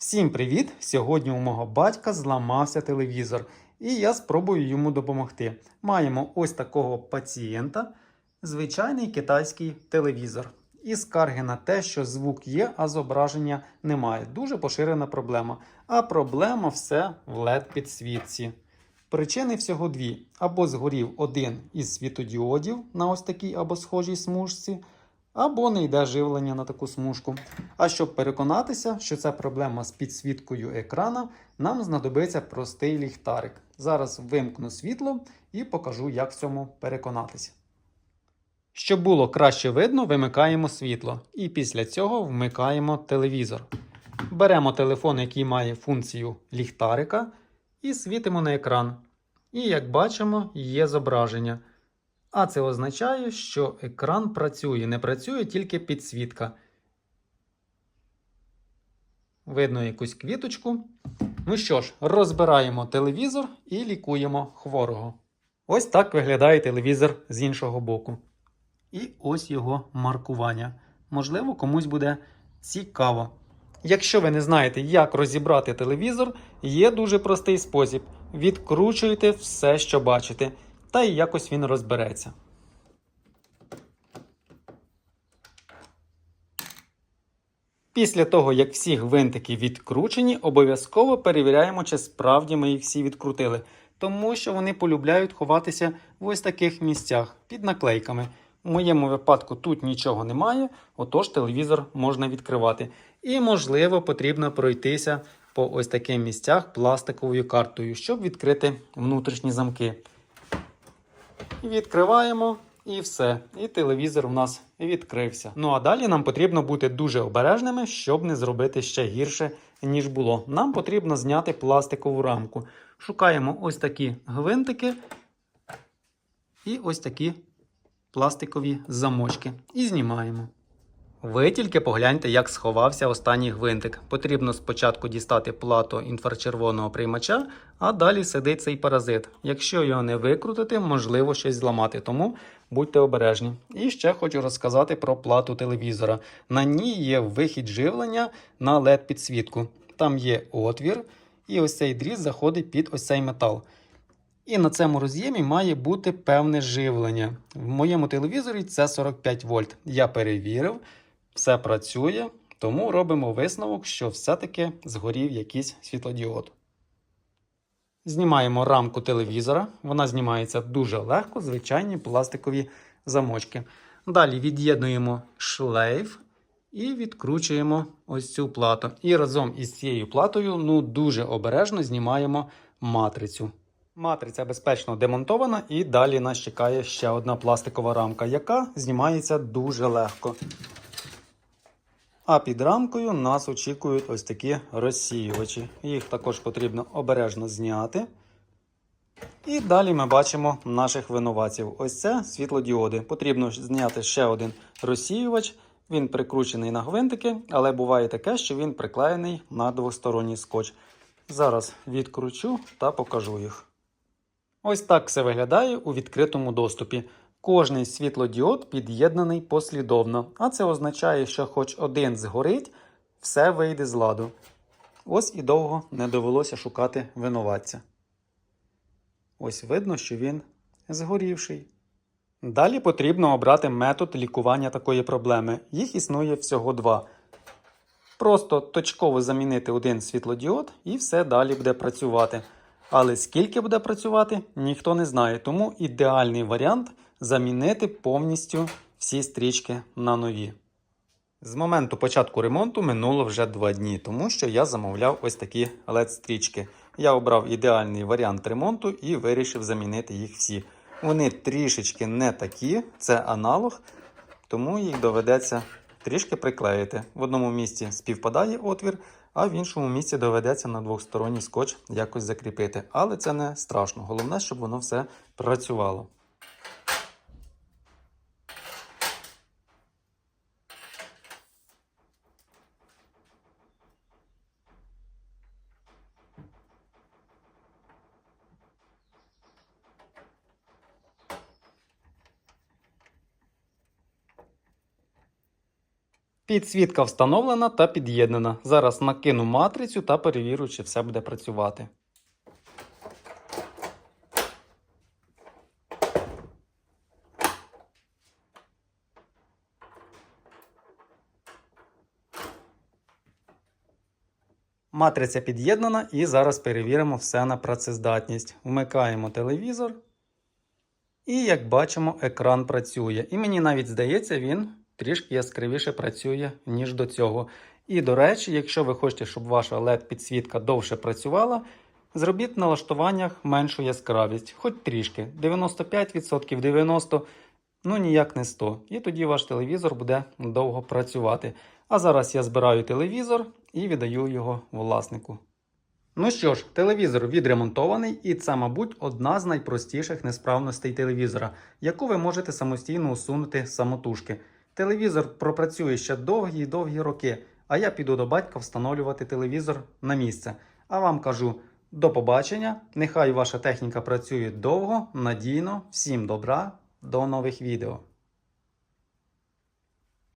Всім привіт! Сьогодні у мого батька зламався телевізор, і я спробую йому допомогти. Маємо ось такого пацієнта, звичайний китайський телевізор. І скарги на те, що звук є, а зображення немає. Дуже поширена проблема. А проблема все в led підсвітці. Причини всього дві: або згорів один із світодіодів на ось такій або схожій смужці, або не йде живлення на таку смужку. А щоб переконатися, що це проблема з підсвіткою екрана, нам знадобиться простий ліхтарик. Зараз вимкну світло і покажу, як в цьому переконатися. Щоб було краще видно, вимикаємо світло і після цього вмикаємо телевізор. Беремо телефон, який має функцію ліхтарика, і світимо на екран. І як бачимо, є зображення. А це означає, що екран працює, не працює тільки підсвітка. Видно якусь квіточку. Ну що ж, розбираємо телевізор і лікуємо хворого. Ось так виглядає телевізор з іншого боку. І ось його маркування. Можливо, комусь буде цікаво. Якщо ви не знаєте, як розібрати телевізор, є дуже простий спосіб. Відкручуйте все, що бачите, та й якось він розбереться. Після того, як всі гвинтики відкручені, обов'язково перевіряємо, чи справді ми їх всі відкрутили, тому що вони полюбляють ховатися в ось таких місцях під наклейками. У моєму випадку тут нічого немає, отож телевізор можна відкривати. І, можливо, потрібно пройтися по ось таким місцях пластиковою картою, щоб відкрити внутрішні замки. Відкриваємо і все. І телевізор у нас відкрився. Ну а далі нам потрібно бути дуже обережними, щоб не зробити ще гірше, ніж було. Нам потрібно зняти пластикову рамку. Шукаємо ось такі гвинтики і ось такі пластикові замочки. І знімаємо. Ви тільки погляньте, як сховався останній гвинтик. Потрібно спочатку дістати плату інфрачервоного приймача, а далі сидить цей паразит. Якщо його не викрутити, можливо щось зламати, тому будьте обережні. І ще хочу розказати про плату телевізора. На ній є вихід живлення на led підсвітку. Там є отвір, і ось цей дріт заходить під ось цей метал. І на цьому роз'ємі має бути певне живлення. В моєму телевізорі це 45 вольт. Я перевірив, все працює, тому робимо висновок, що все-таки згорів якийсь світлодіод. Знімаємо рамку телевізора. Вона знімається дуже легко, звичайні пластикові замочки. Далі від'єднуємо шлейф і відкручуємо ось цю плату. І разом із цією платою ну, дуже обережно знімаємо матрицю. Матриця безпечно демонтована, і далі нас чекає ще одна пластикова рамка, яка знімається дуже легко. А під рамкою нас очікують ось такі розсіювачі. Їх також потрібно обережно зняти. І далі ми бачимо наших винуватців. Ось це світлодіоди. Потрібно зняти ще один розсіювач. Він прикручений на гвинтики, але буває таке, що він приклеєний на двосторонній скотч. Зараз відкручу та покажу їх. Ось так все виглядає у відкритому доступі. Кожний світлодіод під'єднаний послідовно, а це означає, що хоч один згорить, все вийде з ладу. Ось і довго не довелося шукати винуватця. Ось видно, що він згорівший. Далі потрібно обрати метод лікування такої проблеми. Їх існує всього два. Просто точково замінити один світлодіод і все далі буде працювати. Але скільки буде працювати, ніхто не знає. Тому ідеальний варіант замінити повністю всі стрічки на нові. З моменту початку ремонту минуло вже два дні, тому що я замовляв ось такі LED-стрічки. Я обрав ідеальний варіант ремонту і вирішив замінити їх всі. Вони трішечки не такі, це аналог, тому їх доведеться трішки приклеїти. В одному місці співпадає отвір, а в іншому місці доведеться на двосторонній скотч якось закріпити. Але це не страшно. Головне, щоб воно все працювало. Підсвітка встановлена та під'єднана. Зараз накину матрицю та перевірю, чи все буде працювати. Матриця під'єднана і зараз перевіримо все на працездатність. Вмикаємо телевізор. І як бачимо, екран працює. І мені навіть здається, він трішки яскравіше працює, ніж до цього. І до речі, якщо ви хочете, щоб ваша LED-підсвітка довше працювала, зробіть в налаштуваннях меншу яскравість, хоч трішки. 95%, 90%, ну ніяк не 100%. І тоді ваш телевізор буде довго працювати. А зараз я збираю телевізор і віддаю його власнику. Ну що ж, телевізор відремонтований, і це, мабуть, одна з найпростіших несправностей телевізора, яку ви можете самостійно усунути самотужки. Телевізор пропрацює ще довгі довгі роки, а я піду до батька встановлювати телевізор на місце. А вам кажу до побачення. Нехай ваша техніка працює довго, надійно. Всім добра, до нових відео.